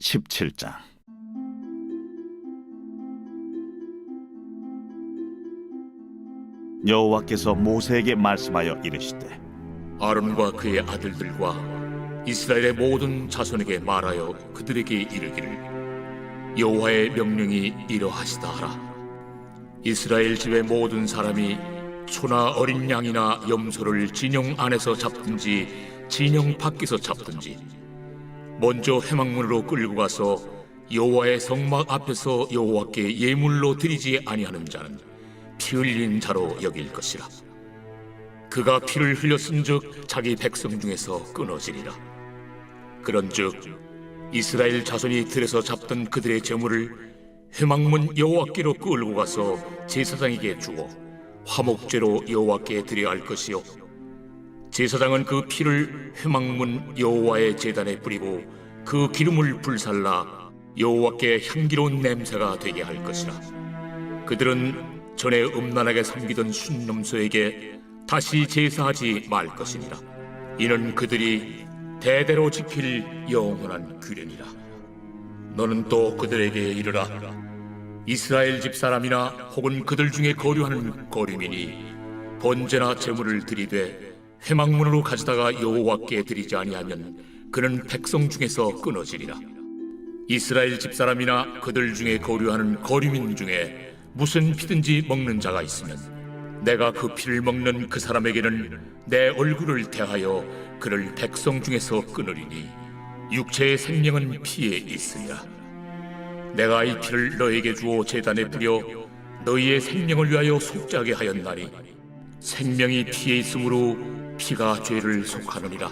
17장. 여호와께서 모세에게 말씀하여 이르시되 아론과 그의 아들들과 이스라엘의 모든 자손에게 말하여 그들에게 이르기를 여호와의 명령이 이러하시다 하라. 이스라엘 집의 모든 사람이 소나 어린 양이나 염소를 진영 안에서 잡든지 진영 밖에서 잡든지 먼저 회막문으로 끌고 가서 여호와의 성막 앞에서 여호와께 예물로 드리지 아니하는 자는 피 흘린 자로 여길 것이라 그가 피를 흘렸은즉 자기 백성 중에서 끊어지리라. 그런즉 이스라엘 자손이 들에서 잡던 그들의 재물을 회막문 여호와께로 끌고 가서 제사장에게 주어 화목제로 여호와께 드려야 할 것이요 제사장은 그 피를 회막문 여호와의 제단에 뿌리고 그 기름을 불살라 여호와께 향기로운 냄새가 되게 할 것이라. 그들은 전에 음란하게 섬기던 순놈소에게 다시 제사하지 말 것이니라. 이는 그들이 대대로 지킬 영원한 규례니라. 너는 또 그들에게 이르라. 이스라엘 집 사람이나 혹은 그들 중에 거류하는 거류민이 번제나 제물을 드리되 회막문으로 가져다가 여호와께 드리지 아니하면 그는 백성 중에서 끊어지리라. 이스라엘 집 사람이나 그들 중에 거류하는 거류민 중에 무슨 피든지 먹는 자가 있으면 내가 그 피를 먹는 그 사람에게는 내 얼굴을 대하여 그를 백성 중에서 끊으리니 육체의 생명은 피에 있으리라 내가 이 피를 너에게 주어 제단에 뿌려 너희의 생명을 위하여 속죄하게 하였나니 생명이 피에 있으므로 피가 죄를 속하느니라.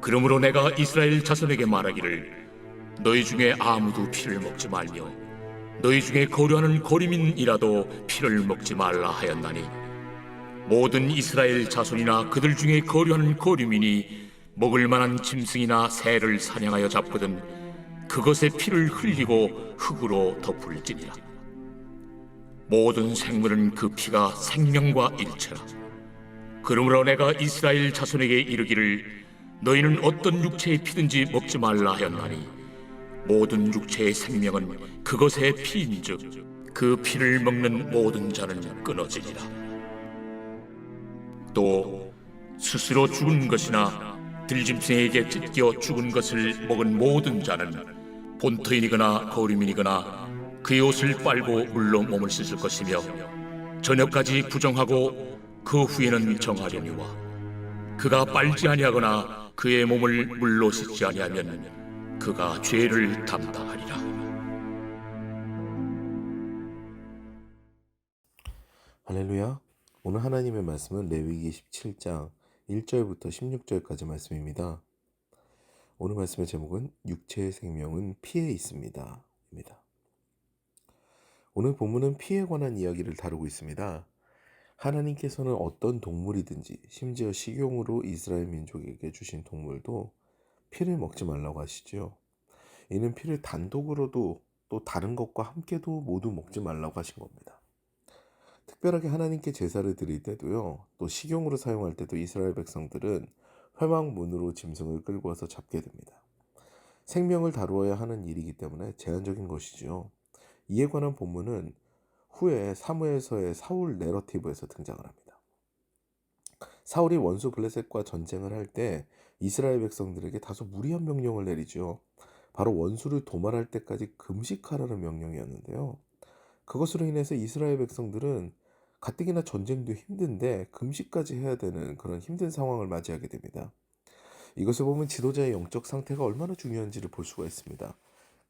그러므로 내가 이스라엘 자손에게 말하기를 너희 중에 아무도 피를 먹지 말며 너희 중에 거류하는 거리민이라도 피를 먹지 말라 하였나니 모든 이스라엘 자손이나 그들 중에 거류하는 거류민이 먹을 만한 짐승이나 새를 사냥하여 잡거든 그것의 피를 흘리고 흙으로 덮을지니라. 모든 생물은 그 피가 생명과 일체라 그러므로 내가 이스라엘 자손에게 이르기를 너희는 어떤 육체의 피든지 먹지 말라 하였나니 모든 육체의 생명은 그것의 피인즉 그 피를 먹는 모든 자는 끊어지리라. 또 스스로 죽은 것이나 들짐승에게 찢겨 죽은 것을 먹은 모든 자는 본토인이거나 거리민이거나 그의 옷을 빨고 물로 몸을 씻을 것이며 저녁까지 부정하고 그 후에는 정하려니와 그가 빨지 아니하거나 그의 몸을 물로 씻지 아니하면 그가 죄를 담당하리라. 할렐루야. 오늘 하나님의 말씀은 레위기 17장 1절부터 16절까지 말씀입니다. 오늘 말씀의 제목은 육체의 생명은 피에 있습니다. 입니다. 오늘 본문은 피에 관한 이야기를 다루고 있습니다. 하나님께서는 어떤 동물이든지 심지어 식용으로 이스라엘 민족에게 주신 동물도 피를 먹지 말라고 하시죠. 이는 피를 단독으로도 또 다른 것과 함께도 모두 먹지 말라고 하신 겁니다. 특별하게 하나님께 제사를 드릴 때도요, 또 식용으로 사용할 때도 이스라엘 백성들은 회막문으로 짐승을 끌고 와서 잡게 됩니다. 생명을 다루어야 하는 일이기 때문에 제한적인 것이죠. 이에 관한 본문은 후에 사무엘서의 사울 내러티브에서 등장을 합니다. 사울이 원수 블레셋과 전쟁을 할 때 이스라엘 백성들에게 다소 무리한 명령을 내리죠. 바로 원수를 도말할 때까지 금식하라는 명령이었는데요. 그것으로 인해서 이스라엘 백성들은 가뜩이나 전쟁도 힘든데 금식까지 해야 되는 그런 힘든 상황을 맞이하게 됩니다. 이것을 보면 지도자의 영적 상태가 얼마나 중요한지를 볼 수가 있습니다.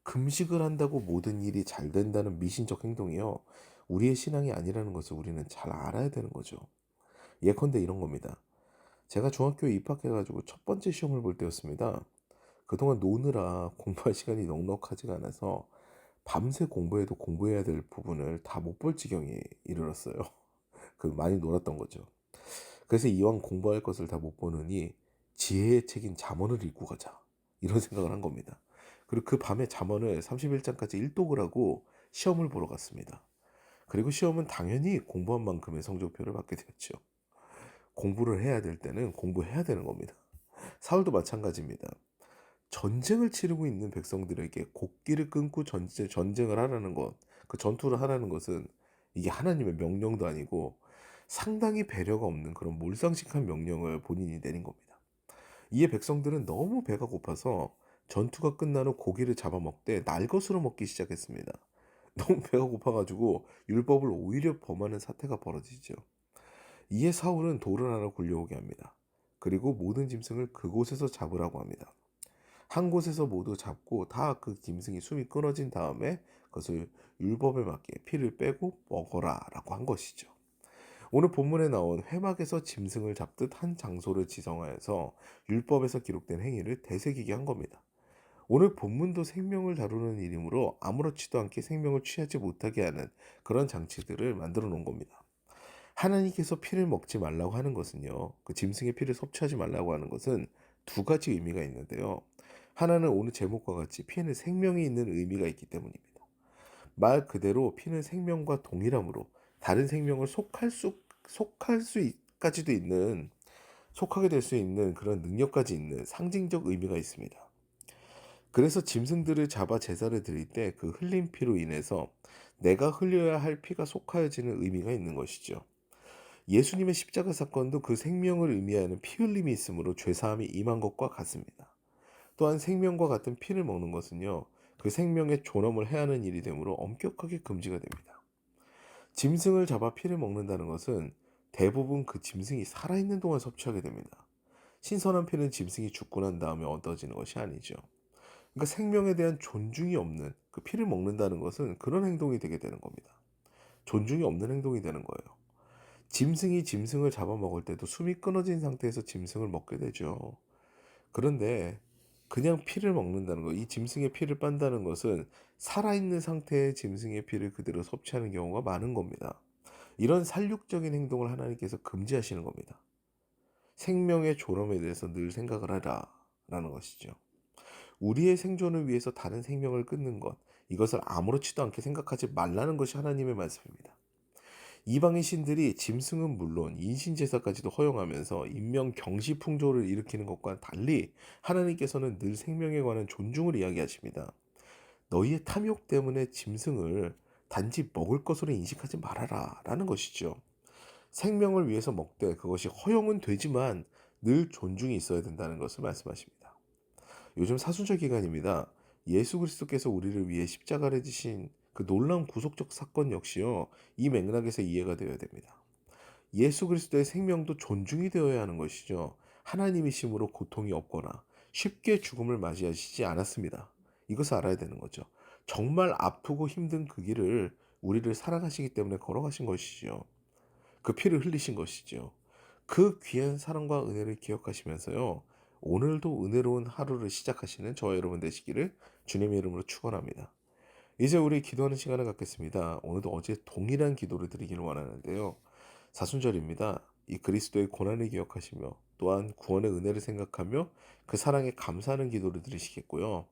금식을 한다고 모든 일이 잘 된다는 미신적 행동이요. 우리의 신앙이 아니라는 것을 우리는 잘 알아야 되는 거죠. 예컨대 이런 겁니다. 제가 중학교에 입학해가지고 첫 번째 시험을 볼 때였습니다. 그동안 노느라 공부할 시간이 넉넉하지가 않아서 밤새 공부해도 공부해야 될 부분을 다 못 볼 지경에 이르렀어요. 그 많이 놀았던 거죠. 그래서 이왕 공부할 것을 다 못 보느니 지혜의 책인 잠언을 읽고 가자. 이런 생각을 한 겁니다. 그리고 그 밤에 잠언을 31장까지 일독을 하고 시험을 보러 갔습니다. 그리고 시험은 당연히 공부한 만큼의 성적표를 받게 되었죠. 공부를 해야 될 때는 공부해야 되는 겁니다. 사울도 마찬가지입니다. 전쟁을 치르고 있는 백성들에게 곡기를 끊고 전쟁, 전쟁을 하라는 것, 그 전투를 하라는 것은 이게 하나님의 명령도 아니고 상당히 배려가 없는 그런 몰상식한 명령을 본인이 내린 겁니다. 이에 백성들은 너무 배가 고파서 전투가 후 고기를 잡아먹되 날것으로 먹기 시작했습니다. 너무 배가 고파가지고 율법을 오히려 범하는 사태가 벌어지죠. 이에 사울은 돌을 하나 굴려오게 합니다. 그리고 모든 짐승을 그곳에서 잡으라고 합니다. 한 곳에서 모두 잡고 다 그 짐승이 숨이 끊어진 다음에 그것을 율법에 맞게 피를 빼고 먹어라 라고 한 것이죠. 오늘 본문에 나온 회막에서 짐승을 잡듯 한 장소를 지정하여서 율법에서 기록된 행위를 되새기게 한 겁니다. 오늘 본문도 생명을 다루는 일이므로 아무렇지도 않게 생명을 취하지 못하게 하는 그런 장치들을 만들어 놓은 겁니다. 하나님께서 피를 먹지 말라고 하는 것은요, 그 짐승의 피를 섭취하지 말라고 하는 것은 두 가지 의미가 있는데요. 하나는 오늘 제목과 같이 피에는 생명이 있는 의미가 있기 때문입니다. 말 그대로 피는 생명과 동일하므로 다른 생명을 속할 수 속할 수까지도 있는 속하게 될 수 있는 그런 능력까지 있는 상징적 의미가 있습니다. 그래서 짐승들을 잡아 제사를 드릴 때 그 흘린 피로 인해서 내가 흘려야 할 피가 속하여지는 의미가 있는 것이죠. 예수님의 십자가 사건도 그 생명을 의미하는 피 흘림이 있으므로 죄사함이 임한 것과 같습니다. 또한 생명과 같은 피를 먹는 것은요, 그 생명의 존엄을 해하는 일이 되므로 엄격하게 금지가 됩니다. 짐승을 잡아 피를 먹는다는 것은 대부분 그 짐승이 살아있는 동안 섭취하게 됩니다. 신선한 피는 짐승이 죽고 난 다음에 얻어지는 것이 아니죠. 그러니까 생명에 대한 존중이 없는 그 피를 먹는다는 것은 그런 행동이 되게 되는 겁니다. 존중이 없는 행동이 되는 거예요. 짐승이 짐승을 잡아먹을 때도 숨이 끊어진 상태에서 짐승을 먹게 되죠. 그런데 그냥 피를 먹는다는 것, 이 짐승의 피를 빤다는 것은 살아있는 상태의 짐승의 피를 그대로 섭취하는 경우가 많은 겁니다. 이런 살육적인 행동을 하나님께서 금지하시는 겁니다. 생명의 존엄에 대해서 늘 생각을 하라 라는 것이죠. 우리의 생존을 위해서 다른 생명을 끊는 것, 이것을 아무렇지도 않게 생각하지 말라는 것이 하나님의 말씀입니다. 이방인 신들이 짐승은 물론 인신 제사까지도 허용하면서 인명 경시 풍조를 일으키는 것과 달리 하나님께서는 늘 생명에 관한 존중을 이야기하십니다. 너희의 탐욕 때문에 짐승을 단지 먹을 것으로 인식하지 말아라 라는 것이죠. 생명을 위해서 먹되 그것이 허용은 되지만 늘 존중이 있어야 된다는 것을 말씀하십니다. 요즘 사순절 기간입니다. 예수 그리스도께서 우리를 위해 십자가를 지신 그 놀라운 구속적 사건 역시요. 이 맥락에서 이해가 되어야 됩니다. 예수 그리스도의 생명도 존중이 되어야 하는 것이죠. 하나님이심으로 고통이 없거나 쉽게 죽음을 맞이하시지 않았습니다. 이것을 알아야 되는 거죠. 정말 아프고 힘든 그 길을 우리를 사랑하시기 때문에 걸어가신 것이죠. 그 피를 흘리신 것이죠. 그 귀한 사랑과 은혜를 기억하시면서요. 오늘도 은혜로운 하루를 시작하시는 저와 여러분 되시기를 주님의 이름으로 축원합니다. 이제 우리 기도하는 시간을 갖겠습니다. 오늘도 어제 동일한 기도를 드리기를 원하는데요. 사순절입니다. 이 그리스도의 고난을 기억하시며 또한 구원의 은혜를 생각하며 그 사랑에 감사하는 기도를 드리시겠고요.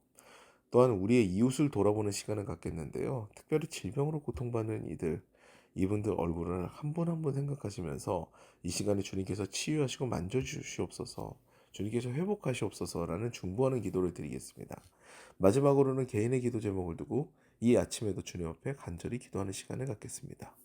또한 우리의 이웃을 돌아보는 시간을 갖겠는데요. 특별히 질병으로 고통받는 이들, 이분들 얼굴을 한 분 한 분 생각하시면서 이 시간에 주님께서 치유하시고 만져주시옵소서, 주님께서 회복하시옵소서라는 중보하는 기도를 드리겠습니다. 마지막으로는 개인의 기도 제목을 두고 이 아침에도 주님 앞에 간절히 기도하는 시간을 갖겠습니다.